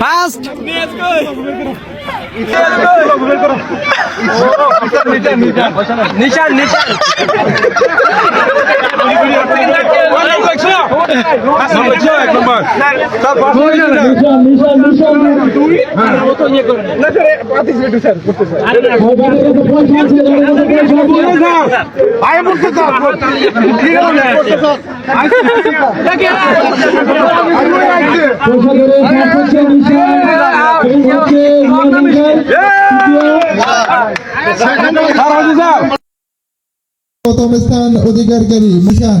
First নিশান নিশান প্রথম স্থান অধিকারকারী মিশান।